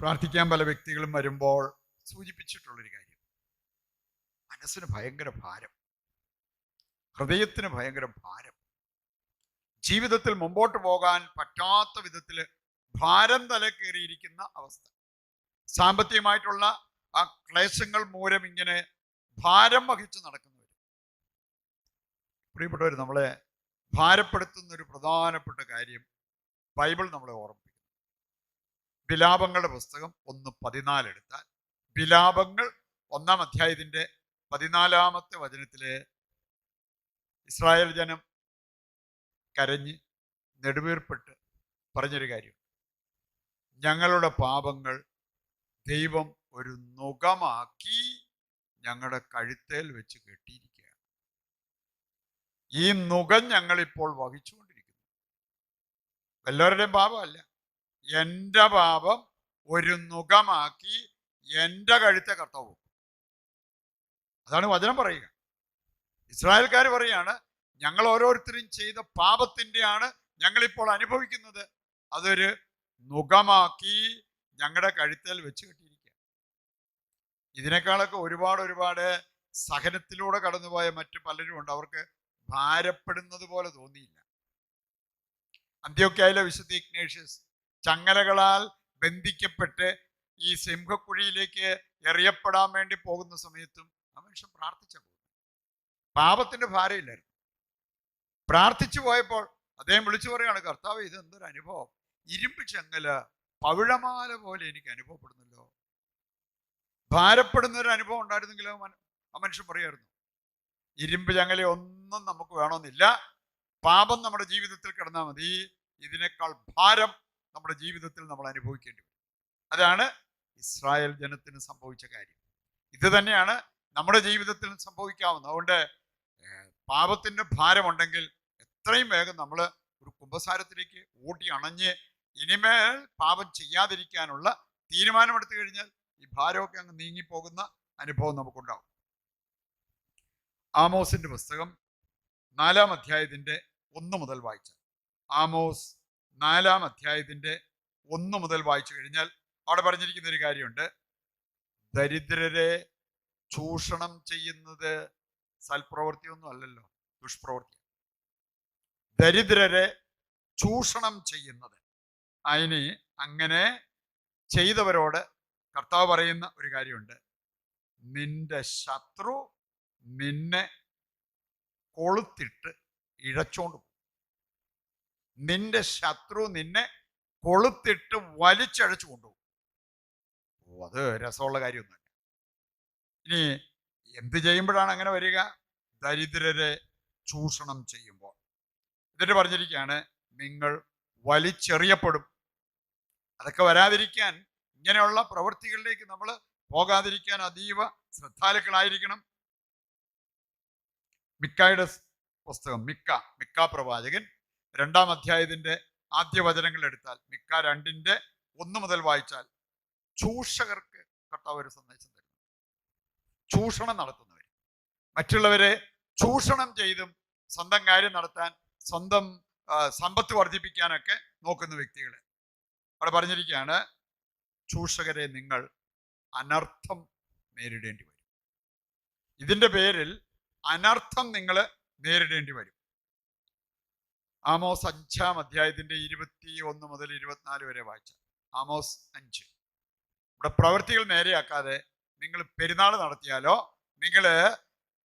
പ്രാർത്ഥിക്കാൻ പല വ്യക്തികളും വരുമ്പോൾ സൂചിപ്പിച്ചിട്ടുള്ളൊരു കാര്യം. മനസ്സിന് ഭയങ്കര ഭാരം. ഹൃദയത്തിന് ഭയങ്കര ഭാരം. ജീവിതത്തിൽ മുമ്പോട്ട് പോകാൻ പറ്റാത്ത വിധത്തിൽ ഭാരം തലക്കേറിയിരിക്കുന്ന അവസ്ഥ. സാമ്പത്തികമായിട്ടുള്ള ആ ക്ലേശങ്ങൾ മൂലം ഇങ്ങനെ ഭാരം വഹിച്ച് നടക്കുന്നവർ പ്രിയപ്പെട്ടവർ നമ്മളെ ഭാരപ്പെടുത്തുന്ന ഒരു പ്രധാനപ്പെട്ട കാര്യം ബൈബിൾ നമ്മളെ ഓർമ്മിപ്പിക്കുന്നു വിലാപങ്ങളുടെ പുസ്തകം ഒന്ന് പതിനാല് എടുത്താൽ വിലാപങ്ങൾ ഒന്നാം അധ്യായത്തിന്റെ പതിനാലാമത്തെ വചനത്തിലെ ഇസ്രായേൽ ജനം കരഞ്ഞ് നെടുവീർപ്പെട്ട് പറഞ്ഞൊരു കാര്യം. ഞങ്ങളുടെ പാപങ്ങൾ ദൈവം ഒരു നുഖമാക്കി ഞങ്ങളുടെ കഴുത്തേൽ വെച്ച് കെട്ടിയിരിക്കുകയാണ്. ഈ നുഖം ഞങ്ങളിപ്പോൾ വഹിച്ചുകൊണ്ടിരിക്കുന്നു. എല്ലാവരുടെയും പാപമല്ല. എന്റെ പാപം ഒരു നുഖമാക്കി എന്റെ കഴുത്തെ കർത്താവ് അതാണ് വചനം പറയുക. ഇസ്രായേൽക്കാർ പറയാണ് ഞങ്ങൾ ഓരോരുത്തരും ചെയ്ത പാപത്തിന്റെയാണ് ഞങ്ങളിപ്പോൾ അനുഭവിക്കുന്നത്. അതൊരു നുഖമാക്കി ഞങ്ങളുടെ കഴുത്തേൽ വെച്ച് കെട്ടിയിരിക്കുക ഇതിനേക്കാളൊക്കെ ഒരുപാട് ഒരുപാട് സഹനത്തിലൂടെ കടന്നുപോയ മറ്റു പലരും ഉണ്ട് അവർക്ക് ഭാരപ്പെടുന്നത് പോലെ തോന്നിയില്ല. അന്ത്യോക്കായാലും വിശുദ്ധ ഇഗ്നേഷ്യസ് ചങ്ങലകളാൽ ബന്ധിക്കപ്പെട്ട് ഈ സിംഹക്കുഴിയിലേക്ക് എറിയപ്പെടാൻ വേണ്ടി പോകുന്ന സമയത്തും ആ മനുഷ്യൻ പ്രാർത്ഥിച്ച പാപത്തിന്റെ ഭാരമില്ലായിരുന്നു. പ്രാർത്ഥിച്ചു പോയപ്പോൾ അദ്ദേഹം വിളിച്ചു പറയാണ് കർത്താവ് ഇത് എന്തൊരു അനുഭവം. ഇരുമ്പ് ചെങ്ങല പവിഴമാല പോലെ എനിക്ക് അനുഭവപ്പെടുന്നല്ലോ. ഭാരപ്പെടുന്ന ഒരു അനുഭവം ഉണ്ടായിരുന്നെങ്കിലോ ആ മനുഷ്യൻ പറയായിരുന്നു ഇരുമ്പ് ചങ്ങല ഒന്നും നമുക്ക് വേണമെന്നില്ല. പാപം നമ്മുടെ ജീവിതത്തിൽ കിടന്നാൽ മതി. ഇതിനേക്കാൾ ഭാരം നമ്മുടെ ജീവിതത്തിൽ നമ്മൾ അനുഭവിക്കേണ്ടി വരും. അതാണ് ഇസ്രായേൽ ജനത്തിന് സംഭവിച്ച കാര്യം. ഇത് തന്നെയാണ് നമ്മുടെ ജീവിതത്തിൽ സംഭവിക്കാവുന്നത്. അതുകൊണ്ട് പാപത്തിന്റെ ഭാരമുണ്ടെങ്കിൽ എത്രയും വേഗം നമ്മൾ ഒരു കുംഭസാരത്തിലേക്ക് ഓടി അണഞ്ഞ് ഇനിമേൽ പാപം ചെയ്യാതിരിക്കാനുള്ള തീരുമാനമെടുത്തു കഴിഞ്ഞാൽ ഈ ഭാരമൊക്കെ അങ്ങ് നീങ്ങിപ്പോകുന്ന അനുഭവം നമുക്കുണ്ടാവും. ആമോസിന്റെ പുസ്തകം നാലാം അധ്യായത്തിന്റെ ഒന്ന് മുതൽ വായിച്ച ആമോസ് നാലാം അധ്യായത്തിന്റെ ഒന്ന് മുതൽ വായിച്ചു കഴിഞ്ഞാൽ അവിടെ പറഞ്ഞിരിക്കുന്ന ഒരു കാര്യമുണ്ട്. ദരിദ്രരെ ചൂഷണം ചെയ്യുന്നത് സൽപ്രവൃത്തിയൊന്നും അല്ലല്ലോ ദുഷ്പ്രവൃത്തി ദരിദ്രരെ ചൂഷണം ചെയ്യുന്നത്. അതിന് അങ്ങനെ ചെയ്തവരോട് കർത്താവ് പറയുന്ന ഒരു കാര്യമുണ്ട്. നിന്റെ ശത്രു നിന്നെ കൊളുത്തിട്ട് ഇഴച്ചോണ്ട് നിന്റെ ശത്രു നിന്നെ കൊളുത്തിട്ട് വലിച്ചഴച്ചു കൊണ്ടുപോകും. അത് രസമുള്ള കാര്യമൊന്നുമല്ല. ഇനി എന്ത് ചെയ്യുമ്പോഴാണ് അങ്ങനെ വരിക? ദരിദ്രരെ ചൂഷണം ചെയ്യുമ്പോൾ. എന്നിട്ട് പറഞ്ഞിരിക്കുകയാണ് നിങ്ങൾ വലിച്ചെറിയപ്പെടും. അതൊക്കെ വരാതിരിക്കാൻ ഇങ്ങനെയുള്ള പ്രവൃത്തികളിലേക്ക് നമ്മൾ പോകാതിരിക്കാൻ അതീവ ശ്രദ്ധാലുക്കളായിരിക്കണം. മിക്കായുടെ പുസ്തകം മിക്ക മിക്ക പ്രവാചകൻ രണ്ടാം അധ്യായത്തിന്റെ ആദ്യ വചനങ്ങൾ എടുത്താൽ മിക്ക രണ്ടിന്റെ ഒന്ന് മുതൽ വായിച്ചാൽ ചൂഷകർക്ക് കർത്താവ് ഒരു സന്ദേശം തരുന്നു. ചൂഷണം നടത്തുന്നവർ. മറ്റുള്ളവരെ ചൂഷണം ചെയ്തും സ്വന്തം കാര്യം നടത്താൻ സ്വന്തം സമ്പത്ത് വർദ്ധിപ്പിക്കാനൊക്കെ നോക്കുന്ന വ്യക്തികളെ. അവിടെ പറഞ്ഞിരിക്കുകയാണ് ചൂഷകരെ നിങ്ങൾ അനർത്ഥം നേരിടേണ്ടി വരും. ഇതിന്റെ പേരിൽ അനർത്ഥം നിങ്ങൾ നേരിടേണ്ടി വരും. ആമോസ് അഞ്ചാം അധ്യായത്തിന്റെ ഇരുപത്തി ഒന്ന് മുതൽ ഇരുപത്തിനാല് വരെ വായിച്ച ആമോസ് അഞ്ച്. ഇവിടെ പ്രവൃത്തികൾ നേരെയാക്കാതെ നിങ്ങൾ പെരുന്നാൾ നടത്തിയാലോ നിങ്ങൾ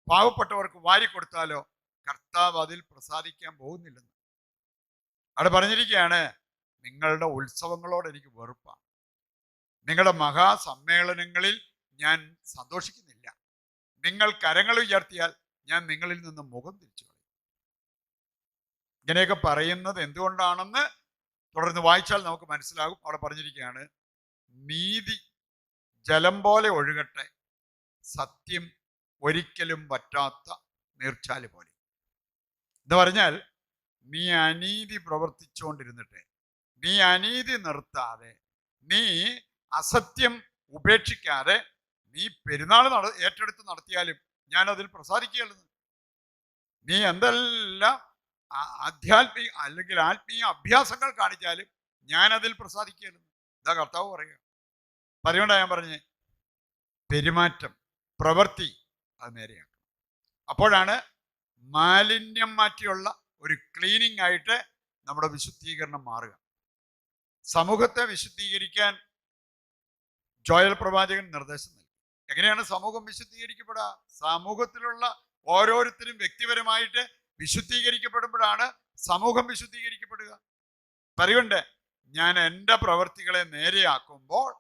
പാവപ്പെട്ടവർക്ക് വാരിക്കൊടുത്താലോ കർത്താവ് അതിൽ പ്രസാദിക്കാൻ പോകുന്നില്ലെന്ന്. അവിടെ പറഞ്ഞിരിക്കുകയാണ് നിങ്ങളുടെ ഉത്സവങ്ങളോട് എനിക്ക് വെറുപ്പാണ്. നിങ്ങളുടെ മഹാസമ്മേളനങ്ങളിൽ ഞാൻ സന്തോഷിക്കുന്നില്ല. നിങ്ങൾ കരങ്ങൾ ഉയർത്തിയാൽ ഞാൻ നിങ്ങളിൽ നിന്ന് മുഖം തിരിച്ചു ഇങ്ങനെയൊക്കെ പറയുന്നത് എന്തുകൊണ്ടാണെന്ന് തുടർന്ന് വായിച്ചാൽ നമുക്ക് മനസ്സിലാകും. അവിടെ പറഞ്ഞിരിക്കുകയാണ് നീതി ജലം പോലെ ഒഴുകട്ടെ സത്യം ഒരിക്കലും പറ്റാത്ത നീർച്ചാൽ പോലെ. എന്ന് പറഞ്ഞാൽ നീ അനീതി പ്രവർത്തിച്ചുകൊണ്ടിരുന്നിട്ട് നീ അനീതി നിർത്താതെ നീ അസത്യം ഉപേക്ഷിക്കാതെ നീ പെരുന്നാൾ നട ഏറ്റെടുത്ത് നടത്തിയാലും ഞാനതിൽ പ്രസാദിക്കുകയല്ലെന്ന്. നീ എന്തെല്ലാം ആധ്യാത്മിക അല്ലെങ്കിൽ ആത്മീയ അഭ്യാസങ്ങൾ കാണിച്ചാലും ഞാൻ അതിൽ പ്രസാദിക്കുകയല്ലെന്ന് ഇതാ കർത്താവ് പറയുക. അതുകൊണ്ടാണ് ഞാൻ പറഞ്ഞ് പെരുമാറ്റം പ്രവൃത്തി അത് നേരെയാക്കണം അപ്പോഴാണ് മാലിന്യം മാറ്റിയുള്ള ഒരു ക്ലീനിങ് ആയിട്ട് നമ്മുടെ വിശുദ്ധീകരണം മാറുക. സമൂഹത്തെ വിശുദ്ധീകരിക്കാൻ ജോയൽ പ്രവാചകൻ നിർദ്ദേശം നൽകി. എങ്ങനെയാണ് സമൂഹം വിശുദ്ധീകരിക്കപ്പെടുക? സമൂഹത്തിലുള്ള ഓരോരുത്തരും വ്യക്തിപരമായിട്ട് വിശുദ്ധീകരിക്കപ്പെടുമ്പോഴാണ് സമൂഹം വിശുദ്ധീകരിക്കപ്പെടുക. പറയുണ്ട് ഞാൻ എന്റെ പ്രവർത്തികളെ നേരെയാക്കുമ്പോൾ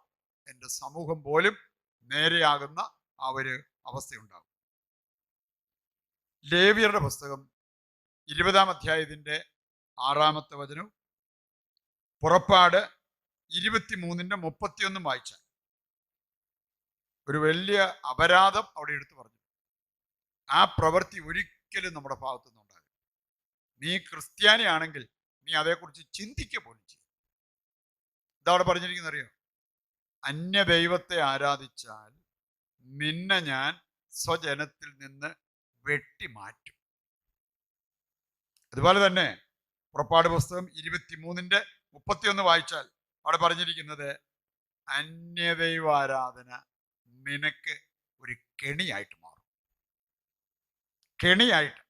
എന്റെ സമൂഹം പോലും നേരെയാകുന്ന ആ ഒരു അവസ്ഥയുണ്ടാകും. ലേവിയറുടെ പുസ്തകം ഇരുപതാം അധ്യായത്തിന്റെ ആറാമത്തെ വചനവും പുറപ്പാട് ഇരുപത്തിമൂന്നിന്റെ മുപ്പത്തിയൊന്നും വായിച്ചാൽ ഒരു വലിയ അപരാധം അവിടെ എടുത്തു പറഞ്ഞു. ആ പ്രവൃത്തി ഒരിക്കലും നമ്മുടെ ഭാഗത്തു നിന്നുണ്ടാകും നീ ക്രിസ്ത്യാനിയാണെങ്കിൽ നീ അതേക്കുറിച്ച് ചിന്തിക്കുക പോലും ചെയ്യും. ഇതവിടെ പറഞ്ഞിരിക്കുന്ന അറിയോ അന്യ ദൈവത്തെ ആരാധിച്ചാൽ നിന്നെ ഞാൻ സ്വജനത്തിൽ നിന്ന് വെട്ടി മാറ്റും അതുപോലെ തന്നെ പുറപ്പാട് പുസ്തകം ഇരുപത്തിമൂന്നിന്റെ മുപ്പത്തിയൊന്ന് വായിച്ചാൽ അവിടെ പറഞ്ഞിരിക്കുന്നത് അന്യദൈവാരാധന നിനക്ക് ഒരു കെണിയായിട്ട് മാറും. കെണിയായിട്ട്.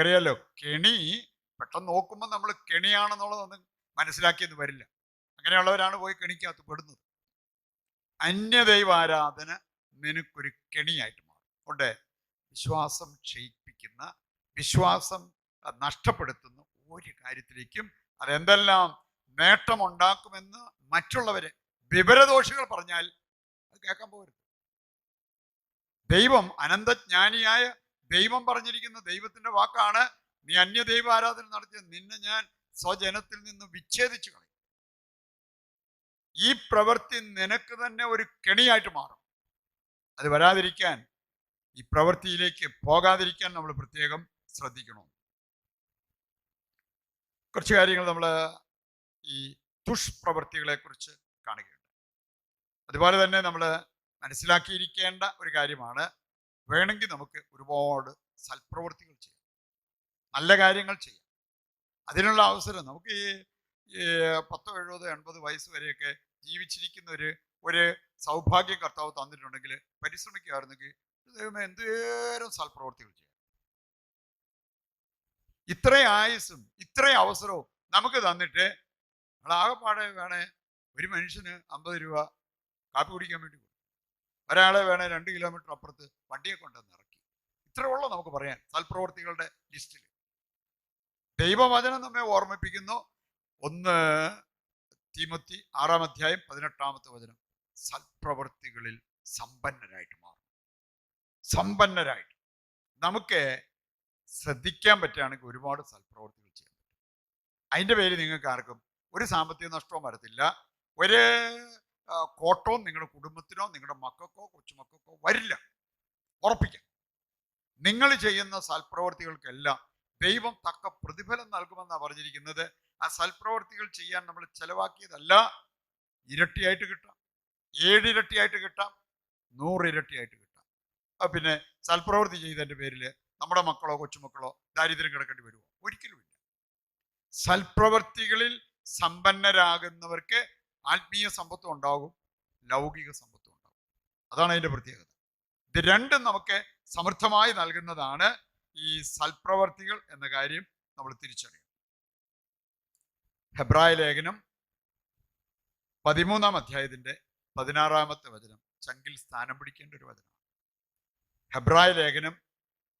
അറിയാലോ കെണി പെട്ടെന്ന് നോക്കുമ്പോൾ നമ്മൾ കെണിയാണെന്നുള്ളതൊന്നും മനസ്സിലാക്കിയെന്ന് വരില്ല. അങ്ങനെയുള്ളവരാണ് പോയി കെണിക്കകത്ത് പെടുന്നത്. അന്യദൈവാരാധന നിനക്കൊരു കെണിയായിട്ട് മാറും. അതുകൊണ്ട് വിശ്വാസം ക്ഷയിപ്പിക്കുന്ന വിശ്വാസം നഷ്ടപ്പെടുത്തുന്ന ഒരു കാര്യത്തിലേക്കും അതെന്തെല്ലാം നേട്ടമുണ്ടാക്കുമെന്ന് മറ്റുള്ളവരെ വിവരദോഷികൾ പറഞ്ഞാൽ അത് കേൾക്കാൻ പോകരുത്. ദൈവം അനന്തജ്ഞാനിയായ ദൈവം പറഞ്ഞിരിക്കുന്ന ദൈവത്തിന്റെ വാക്കാണ്. നീ അന്യദൈവ ആരാധന നടത്തിയ നിന്നെ ഞാൻ സ്വജനത്തിൽ നിന്ന് വിച്ഛേദിച്ചു കളയും. ഈ പ്രവൃത്തി നിനക്ക് തന്നെ ഒരു കെണിയായിട്ട് മാറും. അത് വരാതിരിക്കാൻ ഈ പ്രവൃത്തിയിലേക്ക് പോകാതിരിക്കാൻ നമ്മൾ പ്രത്യേകം ശ്രദ്ധിക്കണം. കുറച്ച് കാര്യങ്ങൾ നമ്മൾ ഈ ദുഷ്പ്രവൃത്തികളെ കുറിച്ച് കാണുകയുണ്ട് അതുപോലെ തന്നെ നമ്മൾ മനസ്സിലാക്കിയിരിക്കേണ്ട ഒരു കാര്യമാണ് വേണമെങ്കിൽ നമുക്ക് ഒരുപാട് സൽപ്രവൃത്തികൾ ചെയ്യാം. നല്ല കാര്യങ്ങൾ ചെയ്യാം. അതിനുള്ള അവസരം നമുക്ക് ഈ പത്തോ എഴുപതോ എൺപത് വയസ്സ് വരെയൊക്കെ ജീവിച്ചിരിക്കുന്ന ഒരു ഒരു സൗഭാഗ്യം കർത്താവ് തന്നിട്ടുണ്ടെങ്കിൽ പരിശ്രമിക്കുകയായിരുന്നെങ്കിൽ ദൈവമേ എന്തേരം സൽപ്രവർത്തികൾ ചെയ്യാം. ഇത്രയും ആയുസ്സും ഇത്രയും അവസരവും നമുക്ക് തന്നിട്ട് ആകെപ്പാടെ വേണേ ഒരു മനുഷ്യന് അമ്പത് രൂപ കാപ്പി കുടിക്കാൻ വേണ്ടി ഒരാളെ വേണേ രണ്ട് കിലോമീറ്റർ അപ്പുറത്ത് വണ്ടിയെ കൊണ്ടുവന്ന് ഇറക്കി. ഇത്രയുള്ള നമുക്ക് പറയാൻ സൽപ്രവർത്തികളുടെ ലിസ്റ്റിൽ ദൈവവചനം നമ്മെ ഓർമ്മിപ്പിക്കുന്നു. ഒന്ന് തീമത്തി ആറാം അധ്യായം പതിനെട്ടാമത്തെ വചനം. സൽപ്രവർത്തികളിൽ സമ്പന്നരായിട്ട് മാറും. സമ്പന്നരായിട്ട്. നമുക്ക് ശ്രദ്ധിക്കാൻ പറ്റുകയാണെങ്കിൽ ഒരുപാട് സൽപ്രവർത്തികൾ ചെയ്യാൻ പറ്റും. അതിന്റെ പേര് നിങ്ങൾക്ക് ആർക്കും ഒരു സാമ്പത്തിക നഷ്ടവും വരത്തില്ല. ഒരു ആ, കോട്ടവും നിങ്ങളുടെ കുടുംബത്തിനോ നിങ്ങളുടെ മക്കൾക്കോ കൊച്ചുമക്കൾക്കോ വരില്ല. ഉറപ്പിക്കാം. നിങ്ങൾ ചെയ്യുന്ന സൽപ്രവർത്തികൾക്കെല്ലാം ദൈവം തക്ക പ്രതിഫലം നൽകുമെന്നാണ് പറഞ്ഞിരിക്കുന്നത്. ആ സൽപ്രവർത്തികൾ ചെയ്യാൻ നമ്മൾ ചെലവാക്കിയതല്ല. ഇരട്ടിയായിട്ട് കിട്ടാം. ഏഴിരട്ടിയായിട്ട് കിട്ടാം. നൂറിരട്ടിയായിട്ട് കിട്ടാം. ആ പിന്നെ സൽപ്രവൃത്തി ചെയ്തതിന്റെ പേരിൽ നമ്മുടെ മക്കളോ കൊച്ചുമക്കളോ ദാരിദ്ര്യം കിടക്കേണ്ടി വരുമോ ഒരിക്കലുമില്ല സൽപ്രവർത്തികളിൽ സമ്പന്നരാകുന്നവർക്ക് ആത്മീയ സമ്പത്തും ഉണ്ടാകും ലൗകിക സമ്പത്തും ഉണ്ടാകും. അതാണ് അതിന്റെ പ്രത്യേകത. ഇത് രണ്ടും നമുക്ക് സമൃദ്ധമായി നൽകുന്നതാണ് ഈ സൽപ്രവർത്തികൾ എന്ന കാര്യം നമ്മൾ തിരിച്ചറിയണം ഹെബ്രായ ലേഖനം പതിമൂന്നാം അധ്യായത്തിന്റെ പതിനാറാമത്തെ വചനം. ചങ്കിൽ സ്ഥാനം പിടിക്കേണ്ട ഒരു വചനമാണ് ഹെബ്രായ ലേഖനം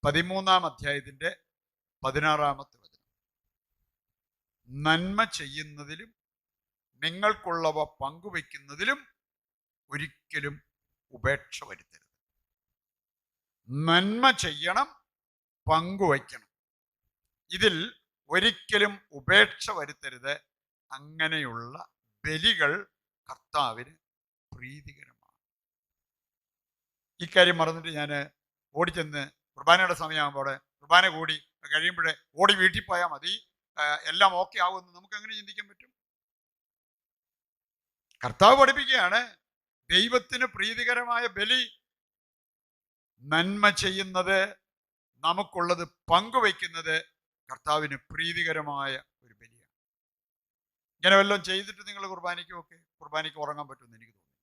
പതിമൂന്നാം അധ്യായത്തിന്റെ പതിനാറാമത്തെ വചനം. നന്മ ചെയ്യുന്നതിലും നിങ്ങൾക്കുള്ളവ പങ്കുവെക്കുന്നതിലും ഒരിക്കലും ഉപേക്ഷ വരുത്തരുത്. നന്മ ചെയ്യണം പങ്കുവയ്ക്കണം. ഇതിൽ ഒരിക്കലും ഉപേക്ഷ വരുത്തരുത്. അങ്ങനെയുള്ള ബലികൾ കർത്താവിന് പ്രീതികരമാണ്. ഇക്കാര്യം മറന്നിട്ട് ഞാൻ ഓടിച്ചെന്ന് കുർബാനയുടെ സമയമാകുമ്പോൾ കുർബാന കൂടി കഴിയുമ്പോഴേ ഓടി വീട്ടിൽ പോയാൽ മതി. എല്ലാം ഓക്കെ ആകുമെന്ന് നമുക്ക് അങ്ങനെ ചിന്തിക്കാൻ പറ്റും? കർത്താവ് പഠിപ്പിക്കുകയാണ് ദൈവത്തിന് പ്രീതികരമായ ബലി നന്മ ചെയ്യുന്നത് നമുക്കുള്ളത് പങ്കുവയ്ക്കുന്നത് കർത്താവിന് പ്രീതികരമായ ഒരു ബലിയാണ്. ഇങ്ങനെ വല്ലതും ചെയ്തിട്ട് നിങ്ങൾ കുർബാനയ്ക്കുമൊക്കെ കുർബാനയ്ക്ക് ഉറങ്ങാൻ പറ്റുമെന്ന് എനിക്ക് തോന്നുന്നു.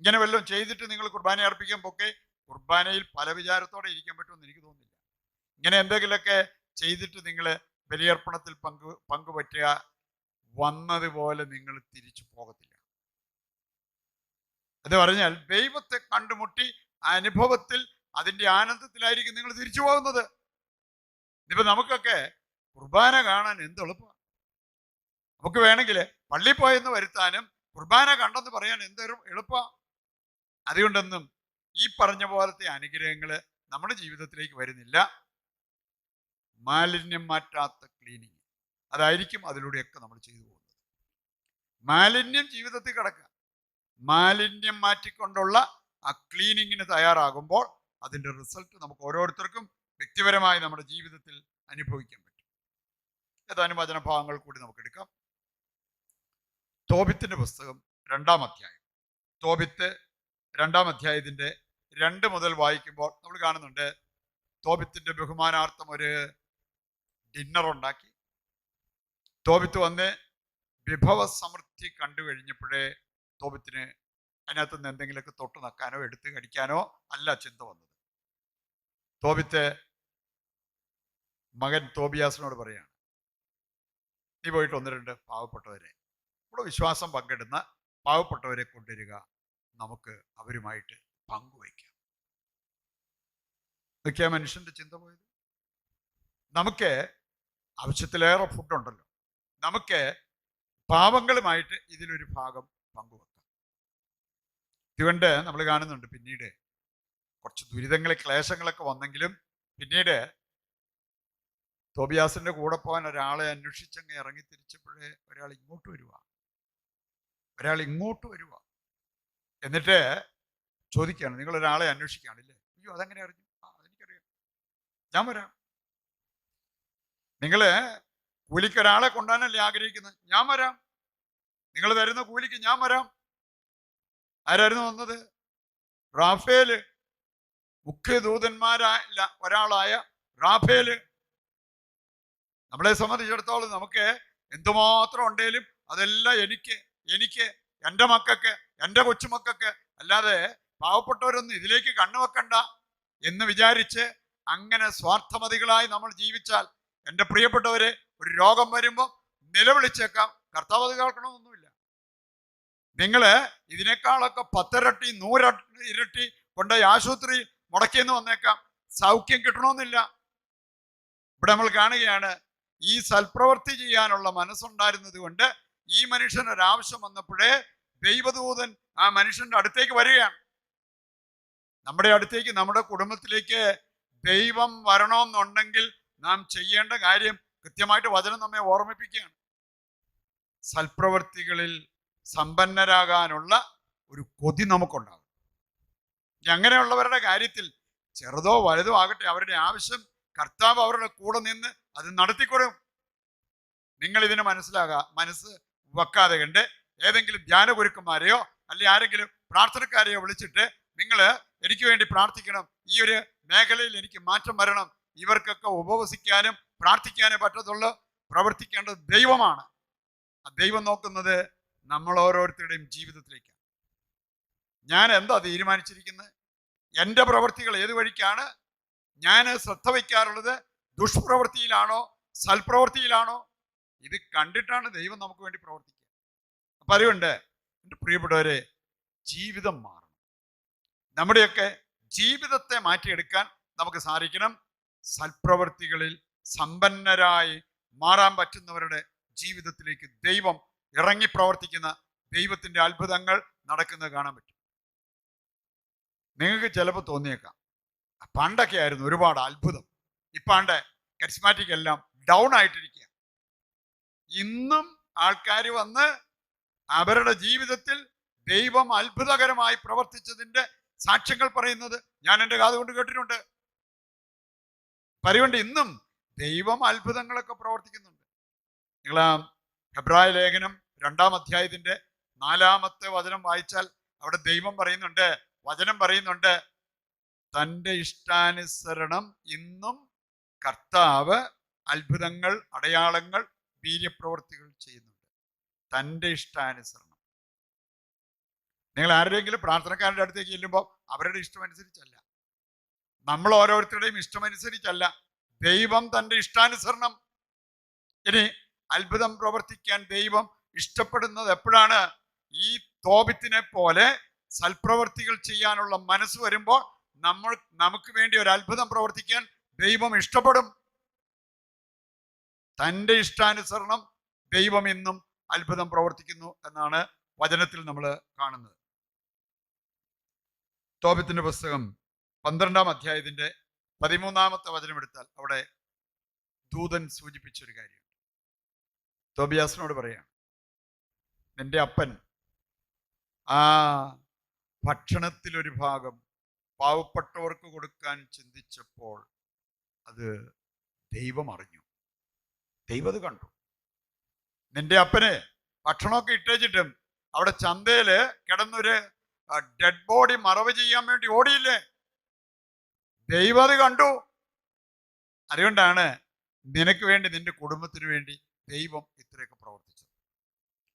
ഇങ്ങനെ വല്ലതും ചെയ്തിട്ട് നിങ്ങൾ കുർബാന അർപ്പിക്കുമ്പോൾ പൊക്കെ കുർബാനയിൽ പല വിചാരത്തോടെ ഇരിക്കാൻ പറ്റുമെന്ന് എനിക്ക് തോന്നുന്നില്ല. ഇങ്ങനെ എന്തെങ്കിലുമൊക്കെ ചെയ്തിട്ട് നിങ്ങൾ ബലിയർപ്പണത്തിൽ പങ്കു പങ്കുപറ്റുക വന്നതുപോലെ നിങ്ങൾ തിരിച്ചു പോകത്തില്ല. അത് പറഞ്ഞാൽ ദൈവത്തെ കണ്ടുമുട്ടി അനുഭവത്തിൽ അതിന്റെ ആനന്ദത്തിലായിരിക്കും നിങ്ങൾ തിരിച്ചു പോകുന്നത്. ഇപ്പൊ നമുക്കൊക്കെ കുർബാന കാണാൻ എന്ത് എളുപ്പമാണ്. നമുക്ക് വേണമെങ്കിൽ പള്ളി പോയെന്ന് വരുത്താനും കുർബാന കണ്ടെന്ന് പറയാൻ എന്തൊരു എളുപ്പമാണ് അതുകൊണ്ടൊന്നും ഈ പറഞ്ഞ പോലത്തെ അനുഗ്രഹങ്ങൾ നമ്മുടെ ജീവിതത്തിലേക്ക് വരുന്നില്ല. മാലിന്യം മാറ്റാത്ത ക്ലീനിങ്. അതായിരിക്കും അതിലൂടെയൊക്കെ നമ്മൾ ചെയ്തു പോകുന്നത്. മാലിന്യം ജീവിതത്തിൽ കിടക്കുക. മാലിന്യം മാറ്റിക്കൊണ്ടുള്ള ആ ക്ലീനിങ്ങിന് തയ്യാറാകുമ്പോൾ അതിന്റെ റിസൾട്ട് നമുക്ക് ഓരോരുത്തർക്കും വ്യക്തിപരമായി നമ്മുടെ ജീവിതത്തിൽ അനുഭവിക്കാൻ പറ്റും. ഏതാനും വചനഭാഗങ്ങൾ കൂടി നമുക്ക് എടുക്കാം. തോബിത്തിന്റെ പുസ്തകം രണ്ടാം അധ്യായം. തോബിത്ത് രണ്ടാം അധ്യായത്തിന്റെ രണ്ട് മുതൽ വായിക്കുമ്പോൾ നമ്മൾ കാണുന്നുണ്ട് തോബിത്തിന്റെ ബഹുമാനാർത്ഥം ഒരു ഡിന്നർ ഉണ്ടാക്കി. തോബിത്ത് വന്ന് വിഭവ സമൃദ്ധി കണ്ടു കഴിഞ്ഞപ്പോഴേ തോബിത്തിന് അതിനകത്ത് നിന്ന് എന്തെങ്കിലുമൊക്കെ തൊട്ട് നക്കാനോ എടുത്ത് കടിക്കാനോ അല്ല ചിന്ത വന്നത്. തോബിത്ത് മകൻ തോബിയാസിനോട് പറയാണ് നീ പോയിട്ട് ഒന്ന് രണ്ട് പാവപ്പെട്ടവരെ നമ്മുടെ വിശ്വാസം പങ്കിടുന്ന പാവപ്പെട്ടവരെ കൊണ്ടുവരിക. നമുക്ക് അവരുമായിട്ട് പങ്കുവയ്ക്കാം ഇതൊക്കെയാ മനുഷ്യന്റെ ചിന്ത പോയത്? നമുക്ക് ആവശ്യത്തിലേറെ ഫുഡുണ്ടല്ലോ നമുക്ക് പാവങ്ങളുമായിട്ട് ഇതിലൊരു ഭാഗം പങ്കുവെക്കാം. ഇതുകൊണ്ട് നമ്മൾ കാണുന്നുണ്ട് പിന്നീട് കുറച്ച് ദുരിതങ്ങൾ ക്ലേശങ്ങളൊക്കെ വന്നെങ്കിലും പിന്നീട് തോബിയാസിന്റെ കൂടെ പോകാൻ ഒരാളെ അന്വേഷിച്ചങ്ങ് ഇറങ്ങി തിരിച്ചപ്പോഴേ ഒരാൾ ഇങ്ങോട്ട് വരുക ഒരാൾ ഇങ്ങോട്ട് വരുക എന്നിട്ട് ചോദിക്കുകയാണ് നിങ്ങൾ ഒരാളെ അന്വേഷിക്കുകയാണല്ലേ അയ്യോ അതെങ്ങനെ അറിഞ്ഞു? ആ അതെനിക്കറിയാം ഞാൻ വരാം. നിങ്ങൾ കൂലിക്ക് ഒരാളെ കൊണ്ടുപോകാനല്ലേ ആഗ്രഹിക്കുന്നത് ഞാൻ വരാം. നിങ്ങൾ തരുന്ന കൂലിക്ക് ഞാൻ വരാം. ആരായിരുന്നു വന്നത്? റാഫേൽ. മുഖ്യ ദൂതന്മാരായ ഒരാളായ റാഫേൽ. നമ്മളെ സംബന്ധിച്ചിടത്തോളം നമുക്ക് എന്തുമാത്രം ഉണ്ടെങ്കിലും അതെല്ലാം എനിക്ക് എനിക്ക് എന്റെ മക്കൾക്ക് എന്റെ കൊച്ചുമക്കൾക്ക് അല്ലാതെ പാവപ്പെട്ടവരൊന്നും ഇതിലേക്ക് കണ്ണുവെക്കണ്ട എന്ന് വിചാരിച്ച് അങ്ങനെ സ്വാർത്ഥമതികളായി നമ്മൾ ജീവിച്ചാൽ എന്റെ പ്രിയപ്പെട്ടവരെ ഒരു രോഗം വരുമ്പോൾ നിലവിളിച്ചേക്കാം. കർത്താവ് അത് കേൾക്കണമെന്നൊന്നുമില്ല. നിങ്ങൾ ഇതിനേക്കാളൊക്കെ പത്തരട്ടി നൂറട്ടി ഇരട്ടി കൊണ്ടുപോയി ആശുപത്രി മുടക്കിയെന്ന് വന്നേക്കാം. സൗഖ്യം കിട്ടണമെന്നില്ല. ഇവിടെ നമ്മൾ കാണുകയാണ് ഈ സൽപ്രവൃത്തി ചെയ്യാനുള്ള മനസ്സുണ്ടായിരുന്നത് കൊണ്ട് ഈ മനുഷ്യന് ഒരാവശ്യം വന്നപ്പോഴേ ദൈവദൂതൻ ആ മനുഷ്യന്റെ അടുത്തേക്ക് വരികയാണ്. നമ്മുടെ അടുത്തേക്ക് നമ്മുടെ കുടുംബത്തിലേക്ക് ദൈവം വരണമെന്നുണ്ടെങ്കിൽ നാം ചെയ്യേണ്ട കാര്യം കൃത്യമായിട്ട് വചനം നമ്മെ ഓർമ്മിപ്പിക്കുകയാണ്. സൽപ്രവൃത്തികളിൽ സമ്പന്നരാകാനുള്ള ഒരു കൊതി നമുക്കുണ്ടാകും. അങ്ങനെയുള്ളവരുടെ കാര്യത്തിൽ ചെറുതോ വലുതോ ആകട്ടെ അവരുടെ ആവശ്യം കർത്താവ് അവരുടെ കൂടെ നിന്ന് അത് നടത്തിക്കൊടും. നിങ്ങൾ ഇതിന് മനസ്സിലാകാ മനസ്സ് വെക്കാതെ കണ്ട് ഏതെങ്കിലും ധ്യാന ഗുരുക്കന്മാരെയോ അല്ലെ ആരെങ്കിലും പ്രാർത്ഥനക്കാരെയോ വിളിച്ചിട്ട് നിങ്ങൾ എനിക്ക് വേണ്ടി പ്രാർത്ഥിക്കണം. ഈ ഒരു മേഖലയിൽ എനിക്ക് മാറ്റം വരണം. ഇവർക്കൊക്കെ ഉപവസിക്കാനും പ്രാർത്ഥിക്കാനേ പറ്റത്തുള്ളൂ പ്രവർത്തിക്കേണ്ടത് ദൈവമാണ്. ആ ദൈവം നോക്കുന്നത് നമ്മൾ ഓരോരുത്തരുടെയും ജീവിതത്തിലേക്കാണ്. ഞാൻ എന്താ തീരുമാനിച്ചിരിക്കുന്നത് എന്റെ പ്രവൃത്തികൾ ഏത് വഴിക്കാണ്? ഞാൻ ശ്രദ്ധ വയ്ക്കാറുള്ളത് ദുഷ്പ്രവൃത്തിയിലാണോ സൽപ്രവൃത്തിയിലാണോ ഇത് കണ്ടിട്ടാണ് ദൈവം നമുക്ക് വേണ്ടി പ്രവർത്തിക്കുക. അപ്പൊ അതുകൊണ്ട് എന്റെ പ്രിയപ്പെട്ടവരെ ജീവിതം മാറണം. നമ്മുടെയൊക്കെ ജീവിതത്തെ മാറ്റിയെടുക്കാൻ നമുക്ക് സാധിക്കണം. സൽപ്രവൃത്തികളിൽ സമ്പന്നരായി മാറാൻ പറ്റുന്നവരുടെ ജീവിതത്തിലേക്ക് ദൈവം ഇറങ്ങി പ്രവർത്തിക്കുന്ന ദൈവത്തിന്റെ അത്ഭുതങ്ങൾ നടക്കുന്നത് കാണാൻ പറ്റും. നിങ്ങൾക്ക് ചിലപ്പോൾ തോന്നിയേക്കാം പണ്ടൊക്കെ ആയിരുന്നു ഒരുപാട് അത്ഭുതം. ഇപ്പാണ്ട് കരിസ്മാറ്റിക് എല്ലാം ഡൗൺ ആയിട്ടിരിക്കുക ഇന്നും ആൾക്കാർ വന്ന് അവരുടെ ജീവിതത്തിൽ ദൈവം അത്ഭുതകരമായി പ്രവർത്തിച്ചതിന്റെ സാക്ഷ്യങ്ങൾ പറയുന്നത് ഞാൻ എന്റെ കാതുകൊണ്ട് കേട്ടിട്ടുണ്ട്. പരിവണ്ട് ഇന്നും ദൈവം അത്ഭുതങ്ങളൊക്കെ പ്രവർത്തിക്കുന്നുണ്ട്. നിങ്ങൾ ഹെബ്രായ ലേഖനം രണ്ടാം അധ്യായത്തിന്റെ നാലാമത്തെ വചനം വായിച്ചാൽ അവിടെ ദൈവം പറയുന്നുണ്ട് വചനം പറയുന്നുണ്ട് തന്റെ ഇഷ്ടാനുസരണം ഇന്നും കർത്താവ് അത്ഭുതങ്ങൾ അടയാളങ്ങൾ വീര്യപ്രവർത്തികൾ ചെയ്യുന്നുണ്ട്. തന്റെ ഇഷ്ടാനുസരണം. നിങ്ങൾ ആരുടെയെങ്കിലും പ്രാർത്ഥനക്കാരുടെ അടുത്തേക്ക് ചെല്ലുമ്പോൾ അവരുടെ ഇഷ്ടമനുസരിച്ചല്ല. നമ്മൾ ഓരോരുത്തരുടെയും ഇഷ്ടമനുസരിച്ചല്ല. ദൈവം തന്റെ ഇഷ്ടാനുസരണം. ഇനി അത്ഭുതം പ്രവർത്തിക്കാൻ ദൈവം ഇഷ്ടപ്പെടുന്നത് എപ്പോഴാണ്? ഈ തോപിത്തിനെ പോലെ സൽപ്രവർത്തികൾ ചെയ്യാനുള്ള മനസ്സ് വരുമ്പോൾ നമ്മൾ നമുക്ക് വേണ്ടി ഒരു അത്ഭുതം പ്രവർത്തിക്കാൻ ദൈവം ഇഷ്ടപ്പെടും. തന്റെ ഇഷ്ടാനുസരണം ദൈവം എന്നും അത്ഭുതം പ്രവർത്തിക്കുന്നു എന്നാണ് വചനത്തിൽ നമ്മൾ കാണുന്നത്. തോപത്തിന്റെ പുസ്തകം പന്ത്രണ്ടാം അധ്യായത്തിന്റെ പതിമൂന്നാമത്തെ വചനം എടുത്താൽ അവിടെ ദൂതൻ സൂചിപ്പിച്ച ഒരു കാര്യം. തോബിയാസിനോട് പറയാണ് നിന്റെ അപ്പൻ ആ ഭക്ഷണത്തിലൊരു ഭാഗം പാവപ്പെട്ടവർക്ക് കൊടുക്കാൻ ചിന്തിച്ചപ്പോൾ അത് ദൈവം അറിഞ്ഞു. ദൈവം കണ്ടു. നിന്റെ അപ്പന് ഭക്ഷണമൊക്കെ ഇട്ടേച്ചിട്ടും അവിടെ ചന്തയിൽ കിടന്നൊരു ഡെഡ് ബോഡി മറവ് ചെയ്യാൻ വേണ്ടി ഓടിയില്ലേ? ദൈവം അത് കണ്ടു. അതുകൊണ്ടാണ് നിനക്ക് വേണ്ടി നിന്റെ കുടുംബത്തിന് വേണ്ടി ദൈവം ഇത്രയൊക്കെ പ്രവർത്തിച്ചത്.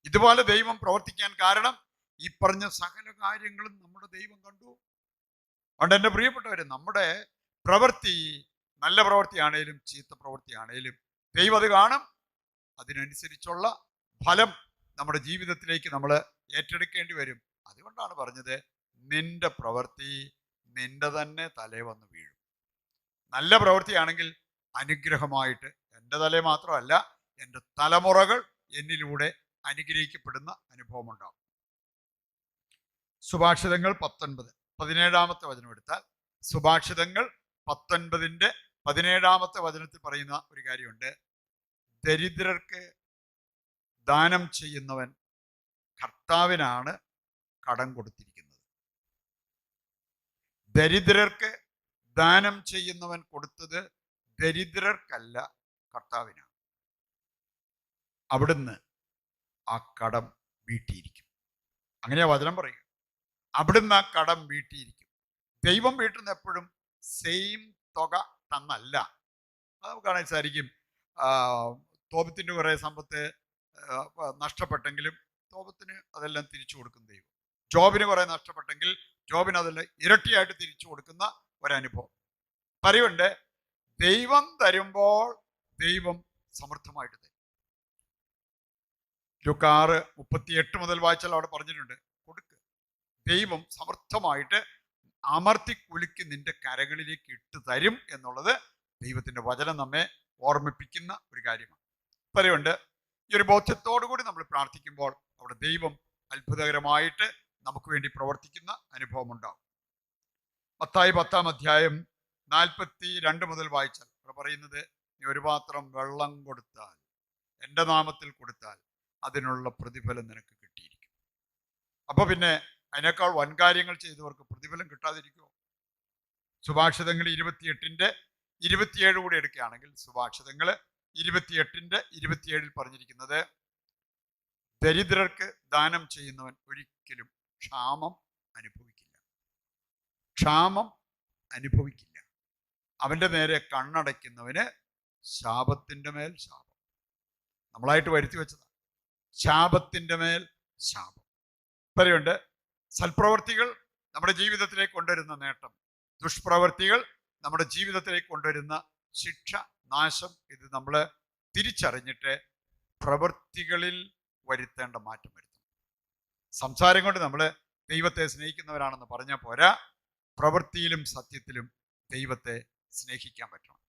ഇതുപോലെ ദൈവം പ്രവർത്തിക്കാൻ കാരണം ഈ പറഞ്ഞ സകല കാര്യങ്ങളും നമ്മുടെ ദൈവം കണ്ടു. അതുകൊണ്ട് എന്റെ പ്രിയപ്പെട്ടവര് നമ്മുടെ പ്രവൃത്തി നല്ല പ്രവൃത്തിയാണേലും ചീത്ത പ്രവൃത്തിയാണേലും ദൈവം അത് കാണും. അതിനനുസരിച്ചുള്ള ഫലം നമ്മുടെ ജീവിതത്തിലേക്ക് നമ്മൾ ഏറ്റെടുക്കേണ്ടി വരും. അതുകൊണ്ടാണ് പറഞ്ഞത് നിന്റെ പ്രവൃത്തി നിന്റെ തന്നെ തലേ വന്ന് വീഴും. നല്ല പ്രവൃത്തിയാണെങ്കിൽ അനുഗ്രഹമായിട്ട് എന്റെ തലേ മാത്രമല്ല എന്റെ തലമുറകൾ എന്നിലൂടെ അനുഗ്രഹിക്കപ്പെടുന്ന അനുഭവം ഉണ്ടാവും സുഭാഷിതങ്ങൾ പത്തൊൻപത്. പതിനേഴാമത്തെ വചനം എടുത്താൽ സുഭാഷിതങ്ങൾ പത്തൊൻപതിന്റെ പതിനേഴാമത്തെ വചനത്തിൽ പറയുന്ന ഒരു കാര്യമുണ്ട്. ദരിദ്രർക്ക് ദാനം ചെയ്യുന്നവൻ കർത്താവിനാണ് കടം കൊടുത്തിരിക്കുന്നത്. ദരിദ്രർക്ക് ദാനം ചെയ്യുന്നവൻ കൊടുത്തത് ദരിദ്രർക്കല്ല കർത്താവിനാണ്. അവിടുന്ന് ആ കടം വീട്ടിയിരിക്കും. അങ്ങനെയാ വചനം പറയുക. അവിടുന്ന് ആ കടം വീട്ടിയിരിക്കും. ദൈവം വീട്ടുന്ന എപ്പോഴും സെയിം തുക തന്നല്ല. അത് നമുക്ക് കാണാൻ സാധിക്കും. ആ, തോപത്തിന്റെ കുറെ സമ്പത്ത് നഷ്ടപ്പെട്ടെങ്കിലും തോപത്തിന് അതെല്ലാം തിരിച്ചു കൊടുക്കും ദൈവം. ജോബിന് കുറേ നഷ്ടപ്പെട്ടെങ്കിൽ ജോബിന് അതിൽ ഇരട്ടിയായിട്ട് തിരിച്ചു കൊടുക്കുന്ന ഒരനുഭവം. പറയുണ്ട് ദൈവം തരുമ്പോൾ ദൈവം സമൃദ്ധമായിട്ട് തരും. ലുക്കാറ് മുപ്പത്തിയെട്ട് മുതൽ വായിച്ചാൽ അവിടെ പറഞ്ഞിട്ടുണ്ട് കൊടുക്ക്. ദൈവം സമൃദ്ധമായിട്ട് അമർത്തി കുലുക്കി നിന്റെ കരകളിലേക്ക് ഇട്ട് തരും എന്നുള്ളത് ദൈവത്തിന്റെ വചനം നമ്മെ ഓർമ്മിപ്പിക്കുന്ന ഒരു കാര്യമാണ്. പറയുണ്ട് ഈ ഒരു ബോധ്യത്തോടു കൂടി നമ്മൾ പ്രാർത്ഥിക്കുമ്പോൾ അവിടെ ദൈവം അത്ഭുതകരമായിട്ട് നമുക്ക് വേണ്ടി പ്രവർത്തിക്കുന്ന അനുഭവം ഉണ്ടാവും പത്തായി പത്താം അധ്യായം നാൽപ്പത്തി രണ്ട് മുതൽ വായിച്ചാൽ ഇവിടെ പറയുന്നത് നീ ഒരു പാത്രം വെള്ളം കൊടുത്താൽ എന്റെ നാമത്തിൽ കൊടുത്താൽ അതിനുള്ള പ്രതിഫലം നിനക്ക് കിട്ടിയിരിക്കും. അപ്പൊ പിന്നെ അതിനേക്കാൾ വൻകാര്യങ്ങൾ ചെയ്തവർക്ക് പ്രതിഫലം കിട്ടാതിരിക്കുമോ സുഭാഷിതങ്ങൾ ഇരുപത്തിയെട്ടിന്റെ ഇരുപത്തിയേഴ് കൂടി എടുക്കുകയാണെങ്കിൽ സുഭാഷിതങ്ങൾ ഇരുപത്തിയെട്ടിന്റെ ഇരുപത്തിയേഴിൽ പറഞ്ഞിരിക്കുന്നത് ദരിദ്രർക്ക് ദാനം ചെയ്യുന്നവൻ ഒരിക്കലും ക്ഷാമം അനുഭവിക്കില്ല. ക്ഷാമം അനുഭവിക്കില്ല. അവന്റെ നേരെ കണ്ണടയ്ക്കുന്നവന് ശാപത്തിന്റെ മേൽ ശാപം. നമ്മളായിട്ട് വരുത്തി വെച്ചതാണ് ശാപത്തിന്റെ മേൽ ശാപം. പറയുണ്ട് സൽപ്രവർത്തികൾ നമ്മുടെ ജീവിതത്തിലേക്ക് കൊണ്ടുവരുന്ന നേട്ടം. ദുഷ്പ്രവർത്തികൾ നമ്മുടെ ജീവിതത്തിലേക്ക് കൊണ്ടുവരുന്ന ശിക്ഷ നാശം ഇത് നമ്മൾ തിരിച്ചറിഞ്ഞിട്ട് പ്രവൃത്തികളിൽ വരുത്തേണ്ട മാറ്റം വരുത്തണം സംസാരം കൊണ്ട് നമ്മൾ ദൈവത്തെ സ്നേഹിക്കുന്നവരാണെന്ന് പറഞ്ഞാൽ പോരാ. പ്രവൃത്തിയിലും സത്യത്തിലും ദൈവത്തെ സ്നേഹിക്കാൻ പറ്റണം.